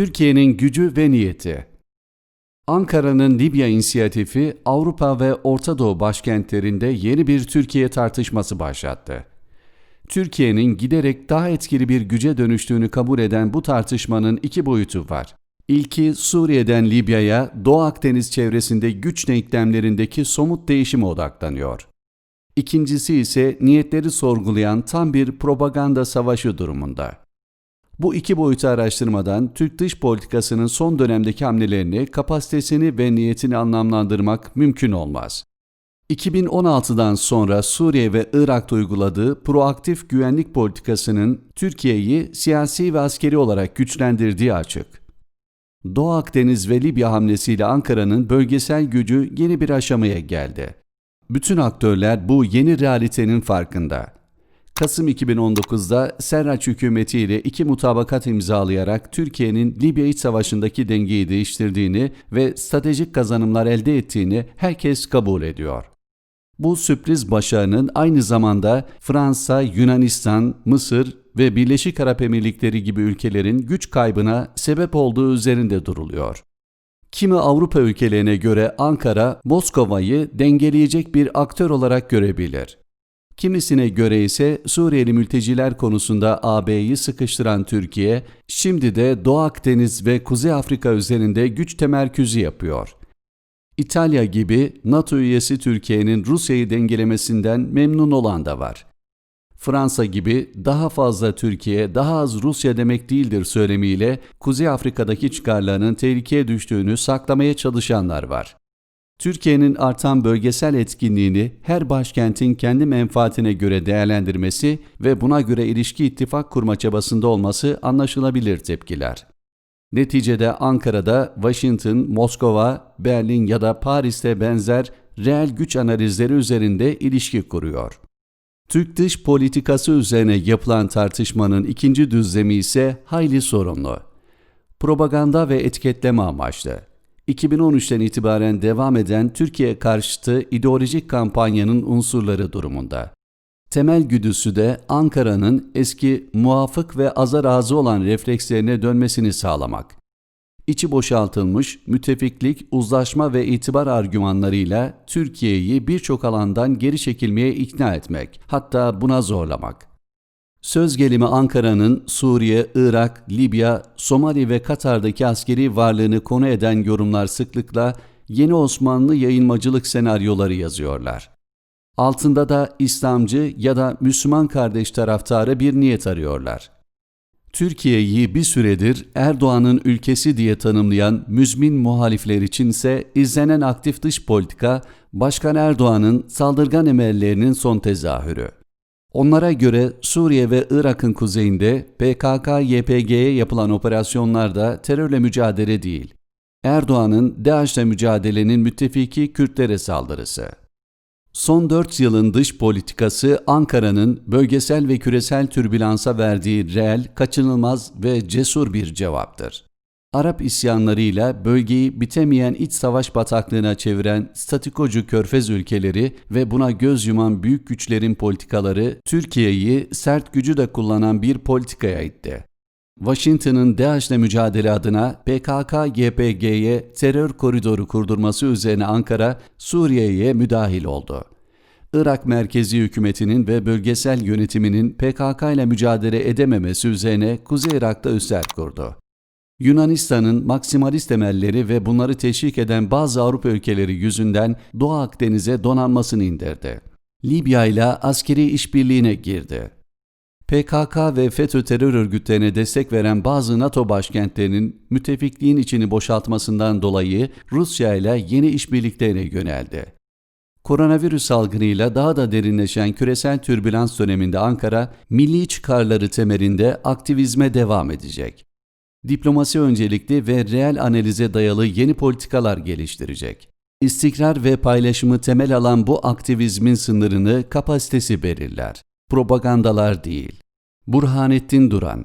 Türkiye'nin gücü ve niyeti Ankara'nın Libya inisiyatifi Avrupa ve Orta Doğu başkentlerinde yeni bir Türkiye tartışması başlattı. Türkiye'nin giderek daha etkili bir güce dönüştüğünü kabul eden bu tartışmanın iki boyutu var. İlki Suriye'den Libya'ya Doğu Akdeniz çevresinde güç denklemlerindeki somut değişime odaklanıyor. İkincisi ise niyetleri sorgulayan tam bir propaganda savaşı durumunda. Bu iki boyutu araştırmadan Türk dış politikasının son dönemdeki hamlelerini, kapasitesini ve niyetini anlamlandırmak mümkün olmaz. 2016'dan sonra Suriye ve Irak'ta uyguladığı proaktif güvenlik politikasının Türkiye'yi siyasi ve askeri olarak güçlendirdiği açık. Doğu Akdeniz ve Libya hamlesiyle Ankara'nın bölgesel gücü yeni bir aşamaya geldi. Bütün aktörler bu yeni realitenin farkında. Kasım 2019'da Serraç hükümeti ile iki mutabakat imzalayarak Türkiye'nin Libya İç Savaşı'ndaki dengeyi değiştirdiğini ve stratejik kazanımlar elde ettiğini herkes kabul ediyor. Bu sürpriz başarının aynı zamanda Fransa, Yunanistan, Mısır ve Birleşik Arap Emirlikleri gibi ülkelerin güç kaybına sebep olduğu üzerinde duruluyor. Kimi Avrupa ülkelerine göre Ankara, Moskova'yı dengeleyecek bir aktör olarak görebilir. Kimisine göre ise Suriyeli mülteciler konusunda AB'yi sıkıştıran Türkiye, şimdi de Doğu Akdeniz ve Kuzey Afrika üzerinde güç temerküzü yapıyor. İtalya gibi NATO üyesi Türkiye'nin Rusya'yı dengelemesinden memnun olan da var. Fransa gibi daha fazla Türkiye, daha az Rusya demek değildir söylemiyle Kuzey Afrika'daki çıkarlarının tehlikeye düştüğünü saklamaya çalışanlar var. Türkiye'nin artan bölgesel etkinliğini her başkentin kendi menfaatine göre değerlendirmesi ve buna göre ilişki ittifak kurma çabasında olması anlaşılabilir tepkiler. Neticede Ankara'da Washington, Moskova, Berlin ya da Paris'te benzer reel güç analizleri üzerinde ilişki kuruyor. Türk dış politikası üzerine yapılan tartışmanın ikinci düzlemi ise hayli sorunlu. Propaganda ve etiketleme amaçlı. 2013'ten itibaren devam eden Türkiye karşıtı ideolojik kampanyanın unsurları durumunda. Temel güdüsü de Ankara'nın eski muafık ve aza razı olan reflekslerine dönmesini sağlamak. İçi boşaltılmış müttefiklik, uzlaşma ve itibar argümanlarıyla Türkiye'yi birçok alandan geri çekilmeye ikna etmek, hatta buna zorlamak. Söz gelimi Ankara'nın Suriye, Irak, Libya, Somali ve Katar'daki askeri varlığını konu eden yorumlar sıklıkla yeni Osmanlı yayılmacılık senaryoları yazıyorlar. Altında da İslamcı ya da Müslüman kardeş taraftarı bir niyet arıyorlar. Türkiye'yi bir süredir Erdoğan'ın ülkesi diye tanımlayan müzmin muhalifler içinse izlenen aktif dış politika, Başkan Erdoğan'ın saldırgan emellerinin son tezahürü. Onlara göre Suriye ve Irak'ın kuzeyinde PKK-YPG'ye yapılan operasyonlarda terörle mücadele değil, Erdoğan'ın DAEŞ'le mücadelenin müttefiki Kürtlere saldırısı. Son 4 yılın dış politikası Ankara'nın bölgesel ve küresel türbülansa verdiği reel, kaçınılmaz ve cesur bir cevaptır. Arap isyanlarıyla bölgeyi bitemeyen iç savaş bataklığına çeviren statikocu körfez ülkeleri ve buna göz yuman büyük güçlerin politikaları Türkiye'yi sert gücü de kullanan bir politikaya itti. Washington'ın DAEŞ'le mücadele adına PKK-YPG'ye terör koridoru kurdurması üzerine Ankara, Suriye'ye müdahil oldu. Irak merkezi hükümetinin ve bölgesel yönetiminin PKK ile mücadele edememesi üzerine Kuzey Irak'ta üsler kurdu. Yunanistan'ın maksimalist temelleri ve bunları teşvik eden bazı Avrupa ülkeleri yüzünden Doğu Akdeniz'e donanmasını indirdi. Libya ile askeri işbirliğine girdi. PKK ve FETÖ terör örgütlerine destek veren bazı NATO başkentlerinin müttefikliğin içini boşaltmasından dolayı Rusya ile yeni işbirliklerine yöneldi. Koronavirüs salgınıyla daha da derinleşen küresel türbülans döneminde Ankara, milli çıkarları temelinde aktivizme devam edecek. Diplomasi öncelikli ve reel analize dayalı yeni politikalar geliştirecek. İstikrar ve paylaşımı temel alan bu aktivizmin sınırını kapasitesi belirler. Propagandalar değil. Burhanettin Duran